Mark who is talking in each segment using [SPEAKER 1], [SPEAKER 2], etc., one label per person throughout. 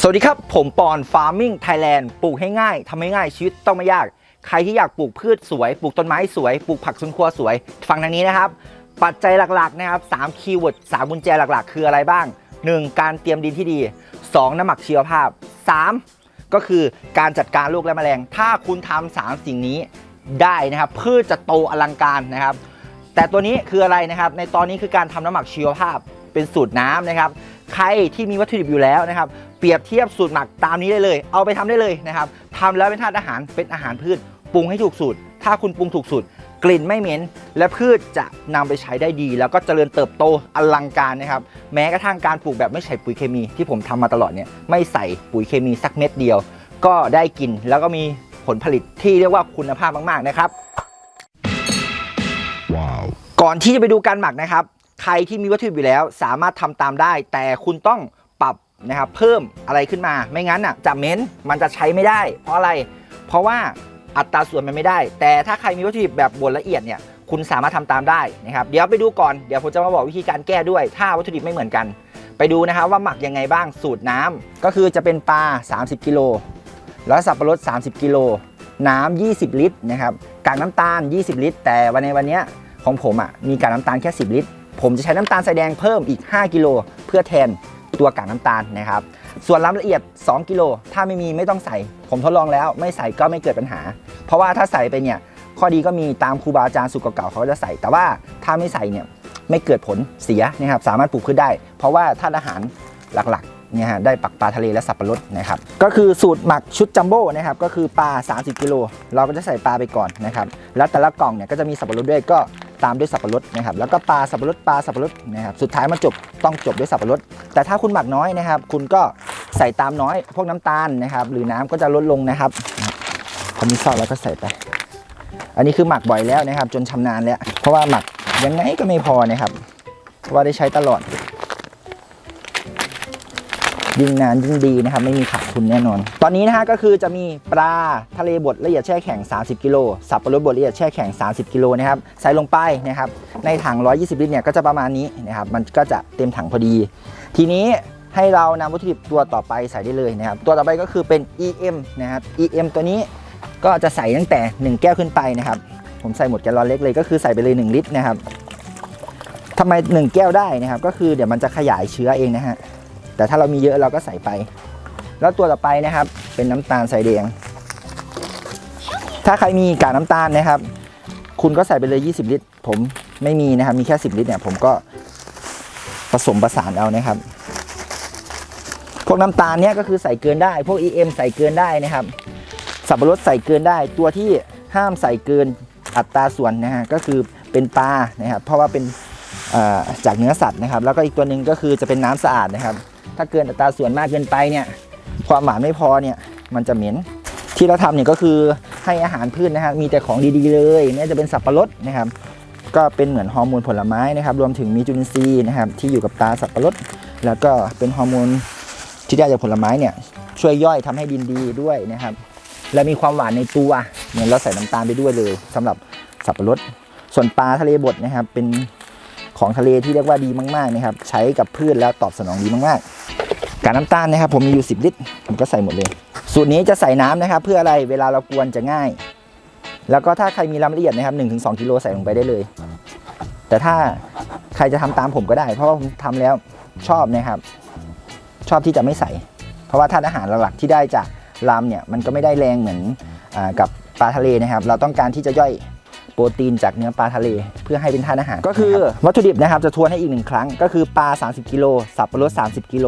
[SPEAKER 1] สวัสดีครับ ผมปอน Farming Thailand ปลูกให้ง่ายทำให้ง่ายชีวิตต้องไม่ยาก ใครที่อยากปลูกพืชสวย ปลูกต้นไม้สวย ปลูกผักสวนครัวสวย ฟังทางนี้นะครับ ปัจจัยหลักๆนะครับ3คีย์เวิร์ด3กุญแจหลักๆ คืออะไรบ้าง 1. การเตรียมดินที่ดี 2. น้ำหมักชีวภาพ 3. ก็คือการจัดการโรคและแมลง ถ้าคุณทำสามสิ่งนี้ได้นะครับพืชจะโตอลังการนะครับ แต่ตัวนี้คืออะไรนะครับ ในตอนนี้คือการทำน้ำหมักชีวภาพเป็นสูตรน้ำนะครับ ใครที่มีวัตถุดิบอยู่แล้วนะครับเปรียบเทียบสูตรหมักตามนี้ได้เลย เอาไปทำได้เลยนะครับทำแล้วเป็นธาตุอาหารเป็นอาหารพืชปรุงให้ถูกสูตร ถ้าคุณปรุงถูกสูตรกลิ่นไม่เหม็น และพืชจะนำไปใช้ได้ดี แล้วก็เจริญเติบโตอลังการนะครับ แม้กระทั่งการปลูกแบบไม่ใส่ปุ๋ยเคมีที่ผมทำมาตลอดเนี่ยไม่ใส่ปุ๋ยเคมีสักเม็ดเดียว ก็ได้กินแล้วก็มีผลผลิตที่เรียกว่าคุณภาพมาก ๆ นะครับ
[SPEAKER 2] Wow.
[SPEAKER 1] ก่อนที่จะไปดูการหมักนะครับ ใครที่มีวัตถุดิบอยู่แล้ว สามารถทำตามได้ แต่คุณต้องปรับนะครับเพิ่มอะไรขึ้นมา ไม่งั้นอะจะเม้นมันจะใช้ไม่ได้ เพราะอะไร เพราะว่าอัตราส่วนมันไม่ได้ แต่ถ้าใครมีวัตถุดิบแบบบดละเอียดเนี่ยคุณสามารถทำตามได้นะครับ เดี๋ยวไปดูก่อน เดี๋ยวผมจะมาบอกวิธีการแก้ด้วย ถ้าวัตถุดิบไม่เหมือนกัน ไปดูนะครับว่าหมักยังไงบ้าง สูตรน้ำก็คือจะเป็นปลา 30 กิโล แล้วสับปะรด 30 กิโล น้ำ20 ลิตรนะครับ กากน้ำตาล 20 ลิตร แต่วันในวันเนี้ยของผมอะ มีกากน้ำตาลแค่ 10 ลิตร ผมจะใช้น้ำตาลทรายแดงเพิ่มอีก 5 กิโลเพื่อแทนตัวกากน้ำตาลนะครับ ส่วนน้ำละเอียด 2 กิโลถ้าไม่มีไม่ต้องใส่ ผมทดลองแล้วไม่ใส่ก็ไม่เกิดปัญหา เพราะว่าถ้าใส่ไปเนี่ยข้อดีก็มีตามครูบาอาจารย์สุกเก่าๆเขาจะใส่ แต่ว่าถ้าไม่ใส่เนี่ยไม่เกิดผลเสียนะครับสามารถปลูกพืชได้ เพราะว่าธาตุอาหารหลักๆเนี่ยฮะได้ปักปลาทะเลและสับปะรดนะครับก็คือสูตรหมักชุดจัมโบ้นะครับก็คือปลา 30 กิโลเราก็จะใส่ปลาไปก่อนนะครับแล้วแต่ละกล่องเนี่ยก็จะมีสับปะรดด้วยก็ ตามด้วยสับปะรดนะครับแล้วก็ปลาสับปะรดปลาสับปะรดนะครับสุดท้ายมาจบต้องจบด้วยสับปะรด แต่ถ้าคุณหมักน้อยนะครับ คุณก็ใส่ตามน้อย พวกน้ำตาลนะครับ หรือน้ำก็จะลดลงนะครับพอมีซอสแล้วก็ใส่ไป อันนี้คือหมักบ่อยแล้วนะครับ จนชำนาญแล้ว เพราะว่าหมักยังไงก็ไม่พอนะครับเพราะว่าได้ใช้ตลอด ยิ่งนานยิ่งดีนะครับไม่มีขาดทุนแน่นอน ตอนนี้นะฮะก็คือจะมีปลาทะเลบดละเอียดแช่แข็ง 30 กิโลสับปะรดบดละเอียดแช่แข็ง 30 กิโลนะครับใส่ลงไปนะครับในถัง 120 ลิตรเนี่ยก็จะประมาณนี้นะครับมันก็จะเต็มถังพอดี ทีนี้ให้เรานำวัตถุดิบตัวต่อไปใส่ได้เลยนะครับตัวต่อไปก็คือเป็น EM นะครับ EM ตัวนี้ก็จะใส่ตั้งแต่ 1 แก้วขึ้นไปนะครับผมใส่หมดแกลลอนเล็กเลยก็คือใส่ไปเลย 1 ลิตรนะครับทำไม 1 แก้วได้นะครับ ก็คือเดี๋ยวมันจะขยายเชื้อเองนะฮะ แต่ถ้าเรามีเยอะเราก็ใส่ไป แล้วตัวต่อไปนะครับ เป็นน้ำตาลใส่แดง ถ้าใครมีกากน้ำตาลนะครับ คุณก็ใส่ไปเลย 20 ลิตร ผมไม่มีนะครับ มีแค่ 10 ลิตรเนี่ย ผมก็ผสมประสานเอานะครับ พวกน้ำตาลเนี่ยก็คือใส่เกินได้ พวก EM ใส่เกินได้นะครับ สับปะรดใส่เกินได้ ตัวที่ห้ามใส่เกินอัตราส่วนนะฮะ ก็คือเป็นปลานะครับ เพราะว่าเป็นจากเนื้อสัตว์นะครับ แล้วก็อีกตัวหนึ่งก็คือจะเป็นน้ำสะอาดนะครับ ถ้าเกินอัตราส่วนมากเกินไปเนี่ยความหวานไม่พอเนี่ยมันจะเหม็นที่เราทำเนี่ยก็คือให้อาหารพืชนะครับมีแต่ของดีๆเลยไม่ว่าจะเป็นสับปะรดนะครับ ก็เป็นเหมือนฮอร์โมนผลไม้นะครับ รวมถึงมีจุลินทรีย์นะครับ ที่อยู่กับตาสับปะรด แล้วก็เป็นฮอร์โมนที่ได้จากผลไม้เนี่ยช่วยย่อยทำให้ดินดีด้วยนะครับ และมีความหวานในตัวเหมือนเราใส่น้ำตาลไปด้วยเลยสำหรับสับปะรด ส่วนปลาทะเลบดนะครับ เป็นของทะเลที่เรียกว่าดีมากๆนะครับ ใช้กับพืชแล้วตอบสนองดีมากๆ การน้ำตาลนะครับผมมีอยู่ 10 ลิตร ผมก็ใส่หมดเลย สูตรนี้จะใส่น้ำนะครับ เพื่ออะไรเวลาเรากวนจะง่าย แล้วก็ถ้าใครมีลำละเอียดนะครับ1-2กิโลใส่ลงไปได้เลย แต่ถ้าใครจะทำตามผมก็ได้ เพราะว่าผมทำแล้วชอบนะครับ ชอบที่จะไม่ใส่ เพราะว่าธาตุอาหารหลักๆที่ได้จากลำเนี่ยมันก็ไม่ได้แรงเหมือนอากับปลาทะเลนะครับ เราต้องการที่จะย่อยโปรตีนจากเนื้อปลาทะเล เพื่อให้เป็นธาตุอาหาร ก็คือวัตถุดิบนะครับจะทวนให้อีกหนึ่งครั้ง ก็คือปลา 30 กิโล สับปะรด 30 กิโล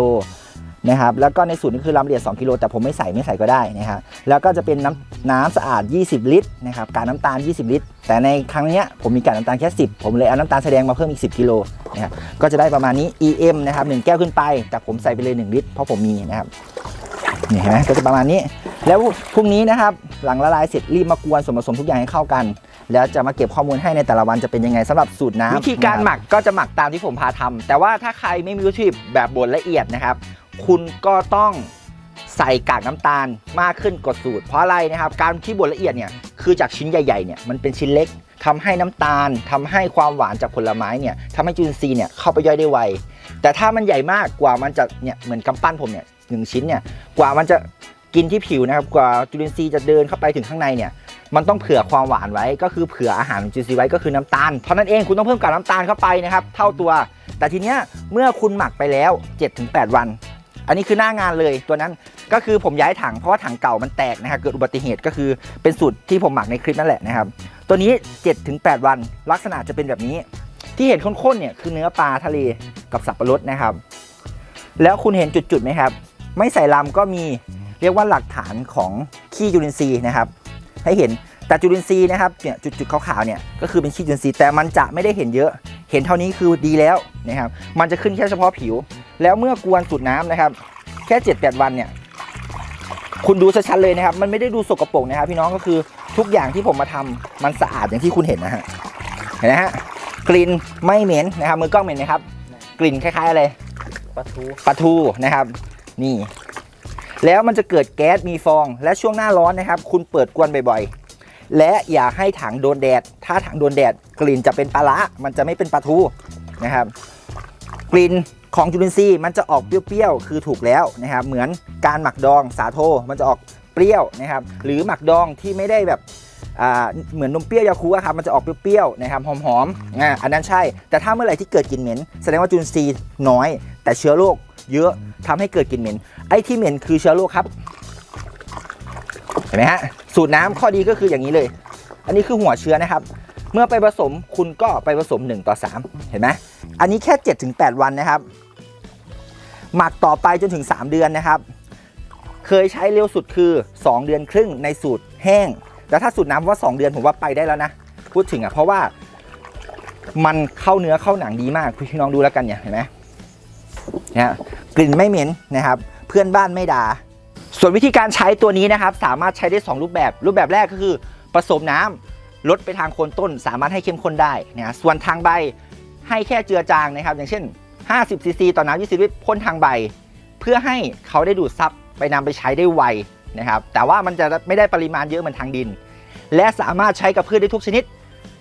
[SPEAKER 1] นะครับแล้วก็ในสูตรนี้คือลำเอียด2กิโลแต่ผมไม่ใส่ไม่ใส่ก็ได้นะครับแล้วก็จะเป็นน้ำน้ำสะอาด 20 ลิตรนะครับกากน้ำตาล 20 ลิตร แต่ในครั้งนี้ผมมีกากน้ำตาลแค่ 10 ผมเลยเอาน้ำตาลแสดงมาเพิ่มอีก 10 กิโลนะครับก็จะได้ประมาณนี้ EM นะครับ1แก้วขึ้นไป แต่ผมใส่ไปเลย 1 ลิตร เพราะผมมีนะครับนี่เห็นไหมก็จะประมาณนี้ แล้วพรุ่งนี้นะครับหลังละลายเสร็จรีบมากวนส่วนผสมทุกอย่างให้เข้ากัน แล้วจะมาเก็บข้อมูลให้ในแต่ละวันจะเป็นยังไงสำหรับสูตรน้ำวิธีการหมักก็จะหมักตามที่ผมพาทำแต่ว่าถ้าใครไม่มีวัตถุดิบแบบบดละเอียดนะครับ คุณก็ต้องใส่กากน้ำตาลมากขึ้นกว่าสูตร เพราะอะไรนะครับ การที่บดละเอียดเนี่ยคือจากชิ้นใหญ่ ๆ เนี่ยมันเป็นชิ้นเล็กทำให้น้ำตาลทำให้ความหวานจากผลไม้เนี่ยทำให้จุลินทรีย์เนี่ยเข้าไปย่อยได้ไว แต่ถ้ามันใหญ่มากกว่ามันจะเนี่ยเหมือนกำปั้นผมเนี่ยหนึ่งชิ้นเนี่ยกว่ามันจะกินที่ผิวนะครับกว่าจุลินทรีย์จะเดินเข้าไปถึงข้างในเนี่ยมันต้องเผื่อความหวานไว้ ก็คือเผื่ออาหารจุลินทรีย์ไว้ก็คือน้ำตาลเท่านั้นเองคุณต้องเพิ่มกากน้ำตาลเข้าไปนะครับ เท่าตัว แต่ทีเนี้ยเมื่อคุณหมักไปแล้ว 7-8 วัน อันนี้คือหน้างานเลยตัวนั้นก็คือผมย้ายถังเพราะว่าถังเก่ามันแตกนะครับเกิดอุบัติเหตุก็คือเป็นสูตรที่ผมหมักในคลิปนั่นแหละนะครับ ตัวนี้ 7-8 วันลักษณะจะเป็นแบบนี้ ที่เห็นข้นๆเนี่ยคือเนื้อปลาทะเลกับสับปะรดนะครับ แล้วคุณเห็นจุดๆไหมครับ ไม่ใส่ลำก็มีเรียกว่าหลักฐานของขี้จุลินทรีย์นะครับ ให้เห็นแต่จุลินทรีย์นะครับเนี่ยจุดๆขาวๆเนี่ยก็คือเป็นขี้จุลินทรีย์แต่มันจะไม่ได้เห็นเยอะ เห็นเท่านี้คือดีแล้วนะครับมันจะขึ้นแค่เฉพาะผิว แล้วเมื่อกวนสูตรน้ำนะครับ แค่ 7-8 วันเนี่ย คุณดูชัดๆเลยนะครับ มันไม่ได้ดูสกปรกนะครับ พี่น้องก็คือทุกอย่างที่ผมมาทำมันสะอาดอย่างที่คุณเห็นนะฮะเห็นไหมฮะกลิ่นไม่เหม็นนะครับ มือกล้องเหม็นไหมครับ กลิ่นคล้ายๆอะไร
[SPEAKER 2] ปลาทู
[SPEAKER 1] ปลาทูนะครับ นี่ แล้วมันจะเกิดแก๊สมีฟอง และช่วงหน้าร้อนนะครับ คุณเปิดกวนบ่อยๆ และอย่าให้ถังโดนแดด ถ้าถังโดนแดด กลิ่นจะเป็นปลาละมันจะไม่เป็นปลาทูนะครับ กลิ่นของจุลินทรีย์มันจะออกเปรี้ยวๆ คือถูกแล้วนะครับ เหมือนการหมักดองสาโทมันจะออกเปรี้ยวนะครับ หรือหมักดองที่ไม่ได้แบบเหมือนนมเปรี้ยวยาคูอะครับมันจะออกเปรี้ยวๆนะครับหอมๆอ่าอันนั้นใช่ แต่ถ้าเมื่อไหร่ที่เกิดกลิ่นเหม็น แสดงว่าจุลินทรีย์น้อย แต่เชื้อโรคเยอะทำให้เกิดกลิ่นเหม็น ไอ้ที่เหม็นคือเชื้อโรคครับ เห็นไหมฮะ สูตรน้ำข้อดีก็คืออย่างนี้เลย อันนี้คือหัวเชื้อนะครับ เมื่อไปผสมคุณก็ไปผสม 1 ต่อ 3 เห็นไหม อันนี้แค่ 7-8 วันนะครับ หมักต่อไปจนถึง 3 เดือนนะครับ เคยใช้เร็วสุดคือ 2 เดือนครึ่งในสูตรแห้ง แล้วถ้าสูตรน้ำว่า 2 เดือนผมว่าไปได้แล้วนะ พูดถึงอะเพราะว่ามันเข้าเนื้อเข้าหนังดีมากพี่น้องดูแล้วกันเนี่ยเห็นไหมนะฮะกลิ่นไม่เหม็นนะครับ เพื่อนบ้านไม่ด่าส่วนวิธีการใช้ตัวนี้นะครับ สามารถใช้ได้ 2 รูปแบบ รูปแบบแรกก็คือผสมน้ำลดไปทางโคนต้น สามารถให้เข้มข้นได้นะฮะส่วนทางใบ ให้แค่เจือจางนะครับ อย่างเช่น 50ซีซีต่อน้ำ20ลิตรพ่นทางใบ เพื่อให้เขาได้ดูดซับไปนำไปใช้ได้ไวนะครับ แต่ว่ามันจะไม่ได้ปริมาณเยอะเหมือนทางดิน และสามารถใช้กับพืชได้ทุกชนิด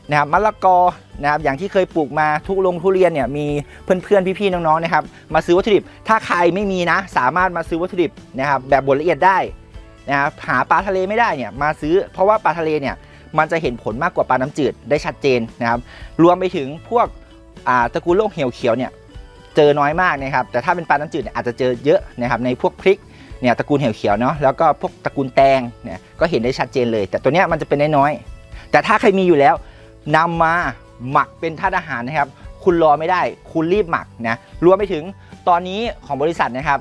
[SPEAKER 1] นะครับมะละกอนะครับอย่างที่เคยปลูกมาทุกลงทุเรียนเนี่ยมีเพื่อนๆ พี่ๆ น้องๆนะครับมาซื้อวัตถุดิบ ถ้าใครไม่มีนะ สามารถมาซื้อวัตถุดิบนะครับแบบบดละเอียดได้นะครับหาปลาทะเลไม่ได้เนี่ยมาซื้อ เพราะว่าปลาทะเลเนี่ยมันจะเห็นผลมากกว่าปลาน้ำจืดได้ชัดเจนนะครับรวมไปถึงพวก ตระกูลโรคเหี่ยวเขียวเนี่ยเจอน้อยมากนะครับแต่ถ้าเป็นปลาน้ำจืดเนี่ยอาจจะเจอเยอะนะครับในพวกพริกเนี่ยตระกูลเหี่ยวเขียวเนาะแล้วก็พวกตระกูลแตงเนี่ยก็เห็นได้ชัดเจนเลย แต่ตัวเนี้ยมันจะเป็นน้อยๆแต่ถ้าใครมีอยู่แล้วนำมาหมักเป็นธาตุอาหารนะครับ คุณรอไม่ได้คุณรีบหมักนะรวมไปถึงตอนนี้ของบริษัทนะครับ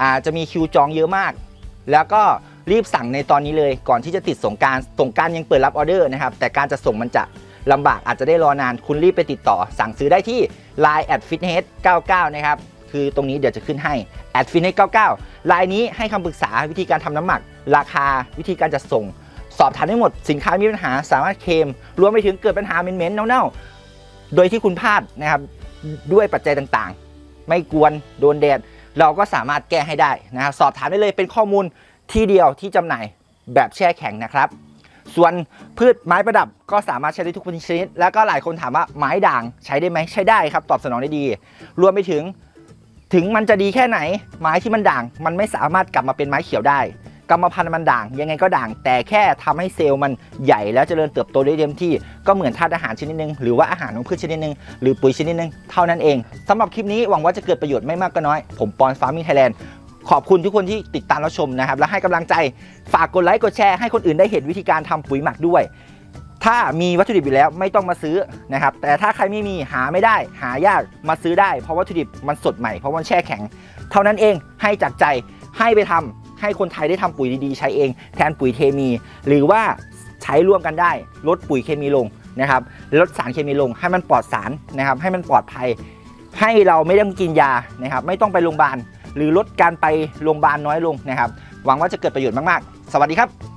[SPEAKER 1] อาจะมีคิวจองเยอะมาก แล้วก็รีบสั่งในตอนนี้เลย ก่อนที่จะติดสงการสงการยังเปิดรับออเดอร์นะครับแต่การจะส่งมันจะ ลำบากอาจจะได้รอนานคุณรีบไปติดต่อ สั่งซื้อได้ที่ Line at fitness 99 นะครับ คือตรงนี้เดี๋ยวจะขึ้นให้ at fitness 99 Line นี้ให้คำปรึกษาวิธีการทำน้ำหมัก ราคาวิธีการจัดส่ง สอบถามได้หมดสินค้ามีปัญหาสามารถเคลมรวมไปถึงเกิดปัญหาเหม็นๆเน่าๆ โดยที่คุณพลาดนะครับด้วยปัจจัยต่างๆ ไม่กวนโดนแดดเราก็สามารถแก้ให้ได้นะครับสอบถามได้เลยเป็นข้อมูลที่เดียวที่จำหน่ายแบบแช่แข็งนะครับ ส่วนพืชไม้ประดับก็สามารถใช้ได้ทุกชนิด แล้วก็หลายคนถามว่าไม้ด่างใช้ได้ไหมใช้ได้ครับ ตอบสนองได้ดี รวมไปถึงถึงมันจะดีแค่ไหน ไม้ที่มันด่าง มันไม่สามารถกลับมาเป็นไม้เขียวได้กรรมพันธุ์มันด่าง ยังไงก็ด่าง แต่แค่ทำให้เซลล์มันใหญ่แล้วเจริญเติบโตได้เต็มที่ก็เหมือนธาตุอาหารชนิดหนึง หรือว่าอาหารของพืชชนิดหนึง หรือปุ๋ยชนิดหนึง เท่านั้นเองสำหรับคลิปนี้หวังว่าจะเกิดประโยชน์ไม่มากก็น้อย ผมปอนฟาร์มิงไทยแลนด์ ขอบคุณทุกคนที่ติดตามรับชมนะครับ และให้กำลังใจฝากกดไลค์กดแชร์ให้คนอื่นได้เห็นวิธีการทำปุ๋ยหมักด้วย ถ้ามีวัตถุดิบอยู่แล้วไม่ต้องมาซื้อนะครับ แต่ถ้าใครไม่มีหาไม่ได้ หายากมาซื้อได้ เพราะวัตถุดิบมันสดใหม่เพราะมันแช่แข็ง เท่านั้นเองให้จากใจให้ไปทำให้คนไทยได้ทำปุ๋ยดีๆ ใช้เองแทนปุ๋ยเคมี หรือว่าใช้ร่วมกันได้ ลดปุ๋ยเคมีลงนะครับลดสารเคมีลงให้มันปลอดสารนะครับให้มันปลอดภัย ให้เราไม่ต้องกินยานะครับไม่ต้องไปโรงพยาบาล หรือลดการไปโรงพยาบาลน้อยลงนะครับ หวังว่าจะเกิดประโยชน์มากๆ สวัสดีครับ